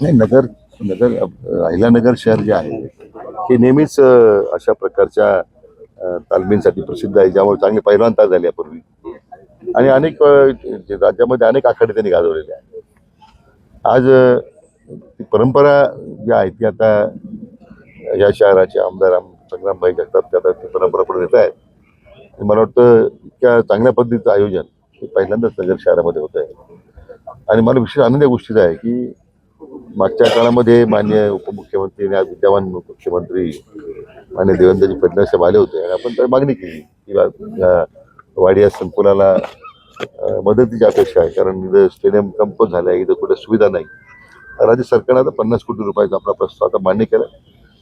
नाही नगर नगर अहिल्यानगर शहर जे आहे हे नेहमीच अशा प्रकारच्या तालमींसाठी प्रसिद्ध आहे ज्यामुळे चांगले पहिल्यांदा तयार झाले यापूर्वी आणि अनेक जे राज्यामध्ये अनेक आखाडे त्यांनी गाजवलेले आहेत. आज ती परंपरा जी आहे ती आता या शहराचे आमदार आम- संग्रामभाई जगताप ते आता ती परंपरा पुढे येत आहेत. मला वाटतं इतक्या चांगल्या पद्धतीचं आयोजन हे पहिल्यांदाच नगर शहरामध्ये होत आहे. आणि मला विशेष आनंद या गोष्टीचा आहे की मागच्या काळामध्ये मान्य उपमुख्यमंत्री आणि आज विद्यमान मुख्यमंत्री मान्य देवेंद्रजी फडणवीस साहेब आले होते आणि आपण तर मागणी केली की वाडिया संकुलाला मदतीची अपेक्षा आहे. कारण इथं स्टेडियम कंपोज झालं आहे इथं कुठे सुविधा नाही. राज्य सरकारनं आता पन्नास कोटी रुपयाचा आपला प्रस्ताव आता मान्य केला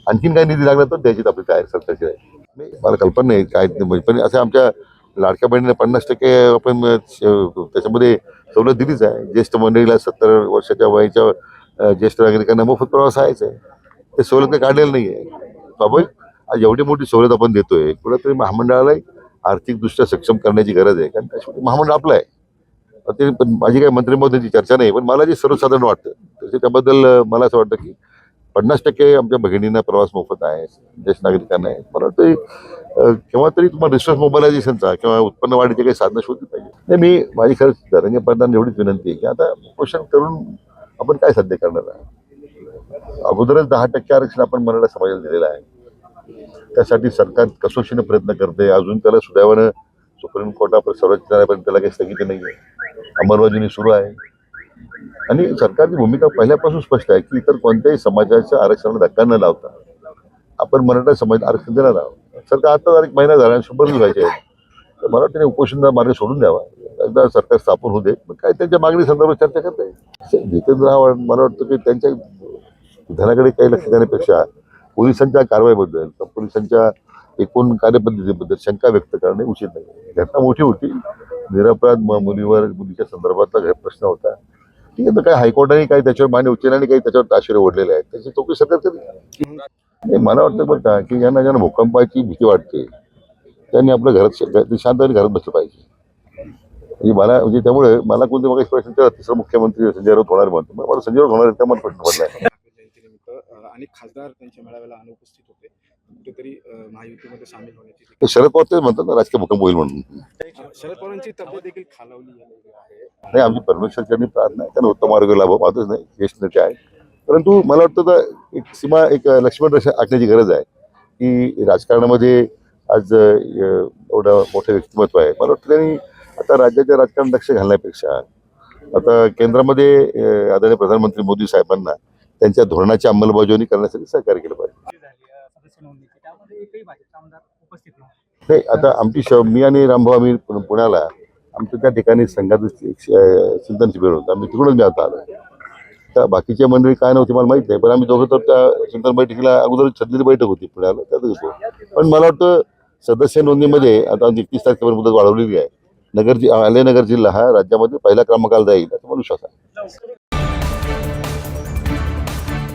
आणखीन काही निधी लागला तर द्यायची आपली तयारी सरकारची आहे. नाही, मला कल्पना नाही काय म्हणजे पण असं आमच्या लाडक्या बहिणीला पन्नास टक्के आपण त्याच्यामध्ये सवलत दिलीच आहे. ज्येष्ठ मंडळीला सत्तर वर्षाच्या वयाच्या ज्येष्ठ नागरिकांना मोफत प्रवास आहेच आहे. ते सवलत काही काढलेलं नाही आहे बाबा आज एवढी मोठी सवलत आपण देतोय. कुठेतरी महामंडळालाही आर्थिकदृष्ट्या सक्षम करण्याची गरज आहे. कारण त्याशिवाय महामंडळ आपलं आहे. ते पण माझी काही मंत्रिमंडळाची चर्चा नाही पण मला जे सर्वसाधारण वाटतं तसे त्याबद्दल मला असं वाटतं की पन्नास टक्के आमच्या भगिनींना प्रवास मोफत आहे ज्येष्ठ नागरिकांना आहे. मला वाटतं केव्हा तरी तुम्हाला रिसोर्स मोबालायझेशनचा किंवा उत्पन्न वाढीचे काही साधनं शोधली पाहिजे. नाही मी माझी खरंच धरंगे एवढीच विनंती आहे की आता उपोषण करून आपण काय साध्य करणार आहे अगोदरच दहा टक्के आरक्षण आपण मराठा समाजाला दिलेलं आहे. त्यासाठी सरकार कसोशीने प्रयत्न करते. अजून त्याला सुदैवानं सुप्रीम कोर्टापर्यंत सर्वोच्च न्यायालयापर्यंत त्याला काही स्थगिती नाही आहे अंमलबजावणी सुरू आहे. आणि सरकारची भूमिका पहिल्यापासून स्पष्ट आहे की इतर कोणत्याही समाजाच्या आरक्षणाला धक्का न लावता आपण मराठा समाज आरक्षण देणार आहोत. सरकार आता एक महिना झाला शंभर दिवस व्हायचे आहेत. तर मला वाटतं उपोषणाचा मार्ग सोडून द्यावा. एकदा सरकार स्थापन होऊ दे. काय त्यांच्या मागणी संदर्भात चर्चा करता येईल. जितेंद्र आव्हाड मला वाटतं की त्यांच्या धनाकडे काही लक्ष देण्यापेक्षा पोलिसांच्या कारवाईबद्दल पोलिसांच्या एकूण कार्यपद्धतीबद्दल शंका व्यक्त करणे उचित नाही. घटना मोठी होती. निरपराध म- मुलीवर मुलीच्या संदर्भातला प्रश्न होता. ठीक आहे तर काय हायकोर्टाने काही त्याच्यावर मान्य उच्च आणि काही त्याच्यावर ताशेरे ओढलेले आहेत. त्याची चौकशी सरकार करेल. नाही मला वाटतं बघा की ज्यांना ज्यांना भूकंपाची भीती वाटते त्यांनी आपल्या घरात शांतपणे घरात बसलं पाहिजे. म्हणजे मला म्हणजे त्यामुळे मला कोणते मग प्रश्न विचारला, तिसरा मुख्यमंत्री संजय राऊत होणार म्हणतो मला संजय राऊत होणार आहे, त्यामुळे प्रश्न जयंतीनिमित्त अ, अनेक खासदार त्यांच्या मेळाव्याला अनुपस्थित होते. कुठेतरी महायुतीमध्ये सामील होण्याची शरद पवार तेच म्हणतात ना राजकीय भूकंप होईल म्हणून. शरद पवारांची तब्येत देखील खालावली आहे. नाही आमची परमेश्वरच्यांनी प्रार्थना आहे. त्यांना उत्तम मार्ग लाभो. माझंच नाही ज्येष्ठ नेते आहे परंतु मला वाटतं तर एक सीमा एक लक्ष्मण रेषा आखण्याची गरज आहे. की राजकारणामध्ये आज एवढं मोठं व्यक्तिमत्व आहे. मला वाटतं त्यांनी आता राज्याच्या राजकारणात लक्ष घालण्यापेक्षा आता केंद्रामध्ये आदरणीय प्रधानमंत्री मोदी साहेबांना त्यांच्या धोरणाची अंमलबजावणी करण्यासाठी सहकार्य केलं पाहिजे. नाही. आता आमची श मी आणि रामभाऊ आम्ही पुण्याला आमच्या त्या ठिकाणी अं, चिंतन शिबिर होतं. आम्ही तिकडूनच मी आता आलो त्या बाकीच्या मंडळी काय नव्हती मला माहीत नाही पण आम्ही दोघं तर त्या चिंतन बैठकीला अगोदर छदलेली बैठक होती पुण्याला त्यात होतो. पण मला वाटतं सदस्य नोंदणीमध्ये आता एकतीस तारखेपर्यंत मुदत वाढवलेली आहे. नगर जि अहिल्यानगर जिल्हा हा राज्यामध्ये पहिल्या क्रमांकाला जाईल असं मला विश्वास आहे.